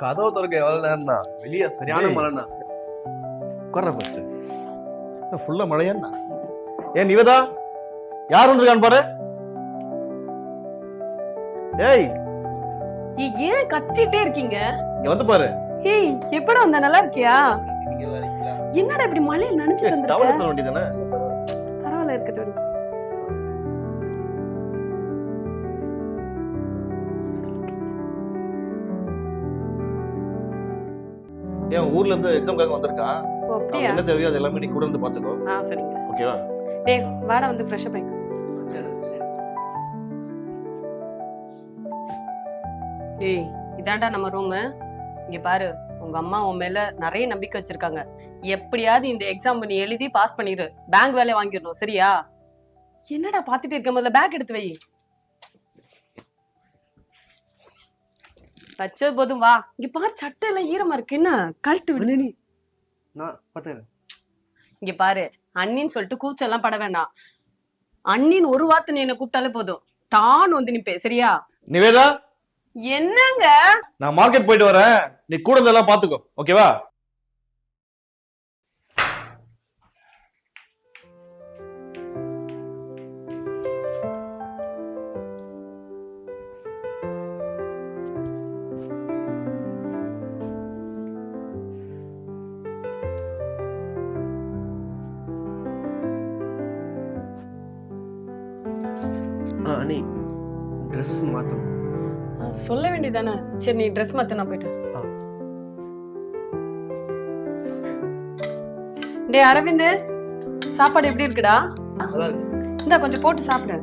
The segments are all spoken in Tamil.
கதவை திறக்க எவ்வளவு நேரம் தான் வெளியே சரியான. மழைண்ணா. உட்கார்ற ஃபர்ஸ்ட் ஃபுல்லா மழையாண்ணா? ஏன் நிவேதா? யார் வந்திருக்கான்னு பாரு. ஏய். ஏன் கத்திட்டே இருக்கீங்க? இங்க வந்து பாரு. ஏய் எப்படா வந்த? நல்லா இருக்கியா? என்னடா இப்படி மழையில நினைச்சிட்டு வேண்டியதானே பரவாயில்ல இருக்கட்டும். ஏன் ஊர்ல இருந்து எக்ஸாம்காக வந்திருக்கான் என்ன தேவையோ அது எல்லாமே நீ கூட இருந்து பாத்துக்கோ. சரிங்க. ஓகேவா? டேய் வாடா வந்து ஃப்ரெஷ் அப் டேய் இதான்டா நம்ம ரூமு இங்க பாரு உங்க அம்மா உன் மேல நிறைய நம்பிக்கை வச்சிருக்காங்க. எப்படியாவது இந்த எக்ஸாம் நீ எழுதி பாஸ் பண்ணிரு. பேங்க் வேலையை வாங்கிடணும் சரியா? என்னடா பாத்துட்டு இருக்க முதல்ல? பேக் எடுத்து வை. வச்ச போதும் வா. இங்க பாரு சட்டை எல்லாம் ஈரமா இருக்கு. என்ன? கழட்டு விடு. நீ நான் பார்த்துக்கிறேன். இங்க பாரு அண்ணின்னு சொல்லிட்டு கூச்செல்லாம் பட வேணாம். அண்ணின் ஒரு வார்த்தை நீ என்ன கூப்பிட்டாலே போதும். தான் வந்து நிப்பே சரியா? நிவேதா? என்னங்க? நான் மார்க்கெட் போயிட்டு வரேன். நீ கூட இருந்தெல்லாம் பாத்துக்கோ ஓகேவா அண்ணி ட்ரெஸ் மாற்றணும் சொல்ல வேண்டியதானே? சரி நீ ட்ரெஸ் மாத்த நான் போயிட்டு ஆ. டேய் அரவிந்த் சாப்பாடு எப்படி இருக்குடா? இந்தா கொஞ்சம் போட்டு சாப்பிடு.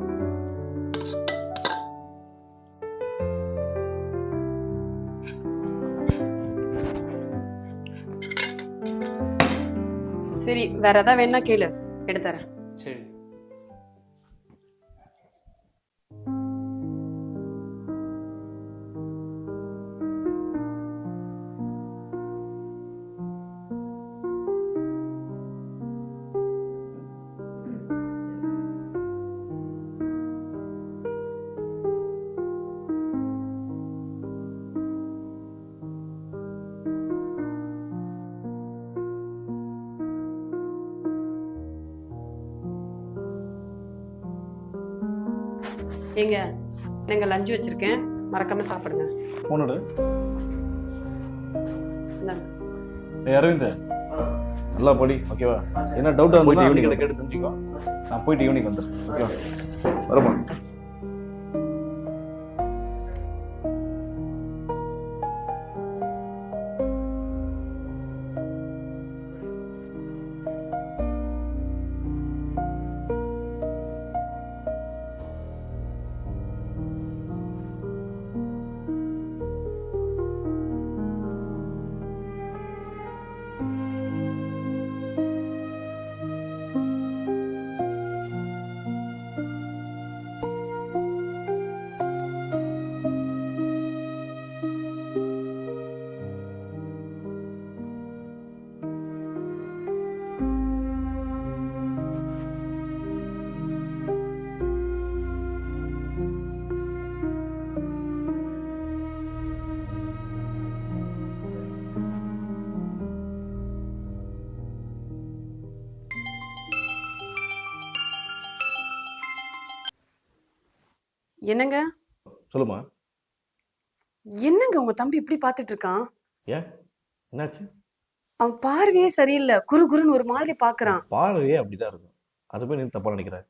சரி வேற ஏதாவது வேணா கேளு. எடுத்துறேன். சரி. ஏங்க நீங்க லஞ்சு வச்சிருக்கேன். மறக்காம சாப்பிடுங்க. இந்தாங்க. ஏய் அரவிந்த். நல்லா படி ஓகேவா என்ன டவுட் வந்து போயிட்டு ஈவினிங் evening கேட்டு தெரிஞ்சுக்கோ நான் போயிட்டு ஈவினிங் வந்துடுறேன் ஓகேவா வரமா என்னங்க? சொல்லுமா. என்னங்க உங்க தம்பி இப்படி பாத்துட்டு இருக்கான் ஏன்? என்னாச்சு? அவன் பார்வையே சரியில்லை. குறு குறுன்னு ஒரு மாதிரி பாக்குறான். பார்வையே அப்படிதான் இருக்கும். அதை போய் நீ தப்பா நினைக்கிற?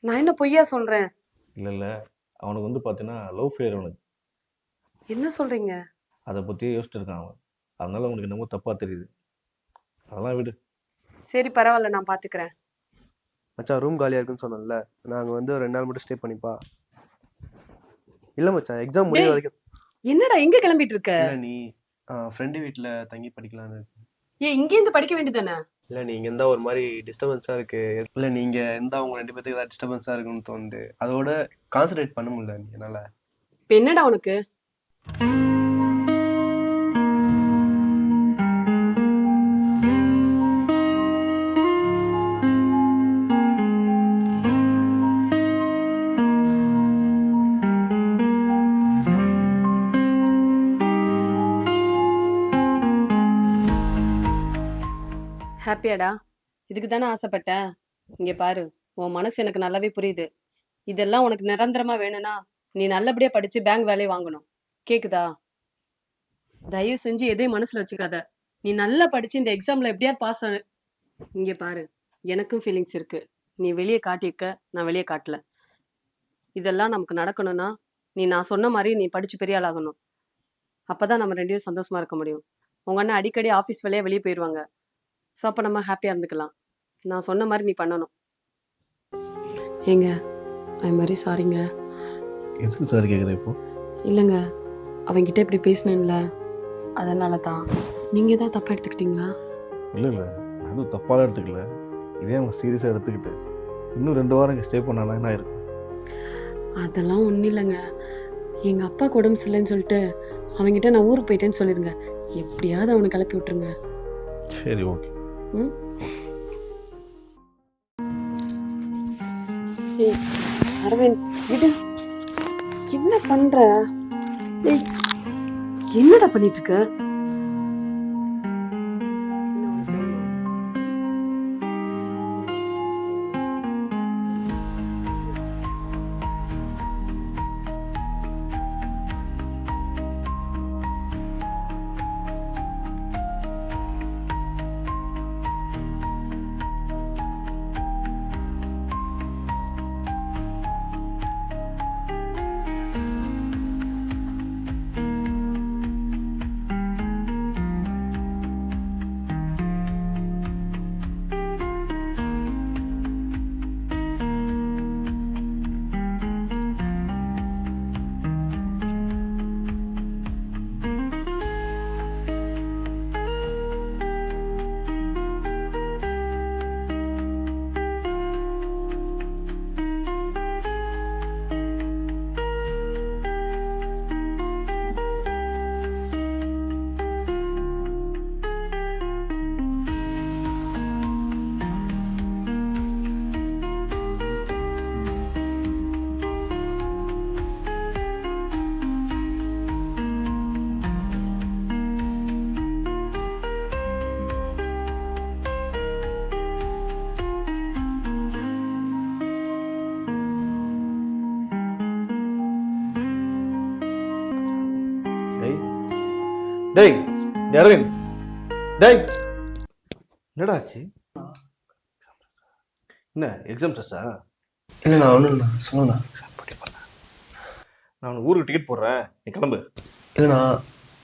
நான் என்ன பொய்யா சொல்றேன்? இல்ல இல்ல. அவனுக்கு வந்து பாத்தீங்கன்னா லவ் ஃபேர் அவனுக்கு. என்ன சொல்றீங்க? அதை பத்தியே யோசிச்சுட்டு இருக்கான் அவன். அதனால அவனுக்கு என்னமோ தப்பா தெரியுது. அதெல்லாம் விடு. சரி பரவாயில்ல நான் பாத்துக்கிறேன். மச்சான் ரூம் காலியாக இருக்குன்னு சொன்னேன்ல. நாங்கள் வந்து ஒரு ரெண்டு நாள் மட்டும் ஸ்டே பண்ணிப்பா. இல்லை மச்சான் எக்ஸாம் முடிய டேய். வரைக்கும். என்னடா எங்க கிளம்பிட்டு இருக்க இல்லை நீ ஃப்ரெண்டு வீட்டில் தங்கி படிக்கலான்னு ஏன் இங்க இருந்து படிக்க வேண்டியதானே இல்லை நீங்கள் இருந்தால் ஒரு மாதிரி டிஸ்டர்பன்ஸாக இருக்கு. இல்லை நீங்கள் இருந்தால் உங்க ரெண்டு பேத்துக்கு ஏதாவது டிஸ்டர்பன்ஸாக இருக்குன்னு தோணுது. அதோட கான்சன்ட்ரேட் பண்ண முடியல நீ என்னால். இப்ப என்னடா உனக்கு? ஹாப்பியாடா இதுக்கு தானே ஆசைப்பட்டேன் இங்கே பாரு உன் மனசு எனக்கு நல்லாவே புரியுது. இதெல்லாம் உனக்கு நிரந்தரமா வேணும்னா நீ நல்லபடியா படிச்சு பேங்க் வேலையை வாங்கணும். கேக்குதா? தயவு செஞ்சு எதையும் மனசுல வச்சுக்காத. நீ நல்லா படிச்சு இந்த எக்ஸாம்ல எப்படியாவது பாஸ் ஆனு இங்க பாரு எனக்கும் ஃபீலிங்ஸ் இருக்கு. நீ வெளியே காட்டியிருக்க நான் வெளியே காட்டல. இதெல்லாம் நமக்கு நடக்கணும்னா நீ நான் சொன்ன மாதிரி நீ படிச்சு பெரிய ஆளாகணும். அப்பதான் நம்ம ரெண்டு பேரும் சந்தோஷமா இருக்க முடியும். உங்க அண்ணன் அடிக்கடி ஆஃபீஸ் வேலையா வெளியே போயிடுவாங்க ஸோ அப்போ நம்ம ஹாப்பியாக இருந்துக்கலாம். நான் சொன்ன மாதிரி நீ பண்ணணும். ஏங்க ஐ மாதிரி சாரிங்க எதுக்கு சார் கேட்குற இப்போ? இல்லைங்க அவங்கிட்ட இப்படி பேசினேன்ல. அதனால தான் நீங்கள் தான் தப்பாக எடுத்துக்கிட்டீங்களா? இல்லை இல்லை. நான் எதுவும் தப்பாலாம் எடுத்துக்கல. இதே அவங்க சீரியஸாக எடுத்துக்கிட்டு இன்னும் ரெண்டு வாரம் இங்கே ஸ்டே பண்ணானா என்ன இருக்கும் அதெல்லாம் ஒன்றும் இல்லைங்க. எங்கள் அப்பா உடம்பு சரியில்லைன்னு சொல்லிட்டு அவங்கிட்ட நான் ஊருக்கு போயிட்டேன்னு சொல்லிடுங்க எப்படியாவது அவனை கிளப்பி விட்டுருங்க. சரி ஓகே அரவிந்த் என்ன பண்ற? ஏய் என்னடா பண்ணிட்டு இருக்க? டேய் அரவிந்த். டேய் என்னடா ஆச்சு? என்ன எக்ஸாம் ஸ்ட்ரெஸ்ஸா இல்லைண்ணா ஒன்றும் இல்லைண்ணா சொல்லுண்ணா நான் ஊருக்கு டிக்கெட் போடுறேன் நீ கிளம்பு. இல்லைண்ணா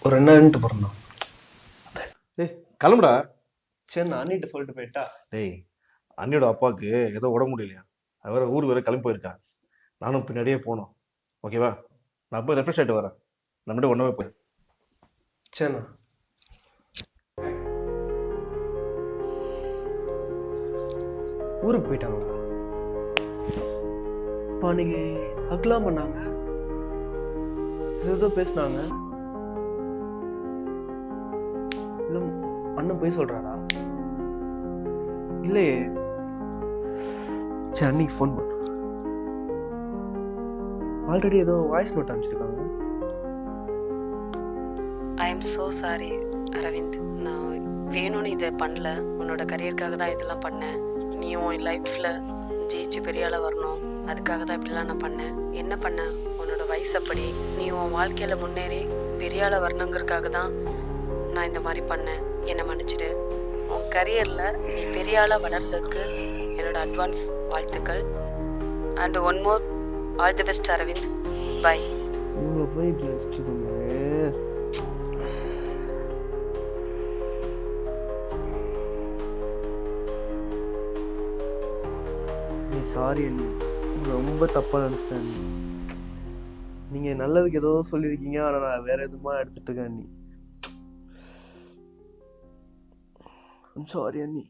ஒரு ரெண்டு நாள் போகிறேண்ணா டேய் கிளம்புடா. சரிண்ணா அண்ணிட்டு சொல்லிட்டு போயிட்டா? டேய் அண்ணியோட அப்பாவுக்கு ஏதோ உடம்பு முடியலையா? அது வேற ஊர் வேற கிளம்பி போயிருக்கா. நானும் பின்னாடியே போனோம். ஓகேவா? நான் போய் ரெஃப்ரெஷ் ஆகிட்டு வரேன். நம்மகிட்ட ஒன்றவே போய் சரிண்ணா ஊருக்கு போயிட்டாங்களா இப்போ அன்னைக்கு அக்லாம் பண்ணாங்க. ஏதோ பேசினாங்க. இல்லை அண்ணன் போய் சொல்கிறாரா இல்லையே. சரி அன்னைக்கு ஃபோன் பண்ண. ஆல்ரெடி ஏதோ வாய்ஸ் நோட் அனுப்பிச்சிருக்காங்க. I am so sorry Aravind நான் வேணும்னு இதை பண்ணல. உன்னோட கரியருக்காக தான் இதெல்லாம் பண்ணேன். நீ உன் லைஃப்பில் ஜெயிச்சு பெரிய ஆளாக வரணும். அதுக்காக தான் இப்படிலாம் நான் பண்ணேன். என்ன பண்ண? உன்னோட வயசு அப்படி. நீ உன் வாழ்க்கையில் முன்னேறி பெரிய ஆளாக வரணுங்கிறதுக்காக தான் நான் இந்த மாதிரி பண்ணேன். என்னை மன்னிச்சிடு. உன் கரியரில் நீ பெரிய ஆளாக வளர்றதுக்கு என்னோட அட்வான்ஸ் வாழ்த்துக்கள். And one more all the best Aravind bye sorry அண்ணி. ரொம்ப தப்பாக நினச்சிட்டேன் நீங்கள் நல்லதுக்கு ஏதோ சொல்லியிருக்கீங்க ஆனால் நான் வேறு எதுவுமா எடுத்துகிட்டு இருக்கேன் அண்ணி. சாரி அண்ணி.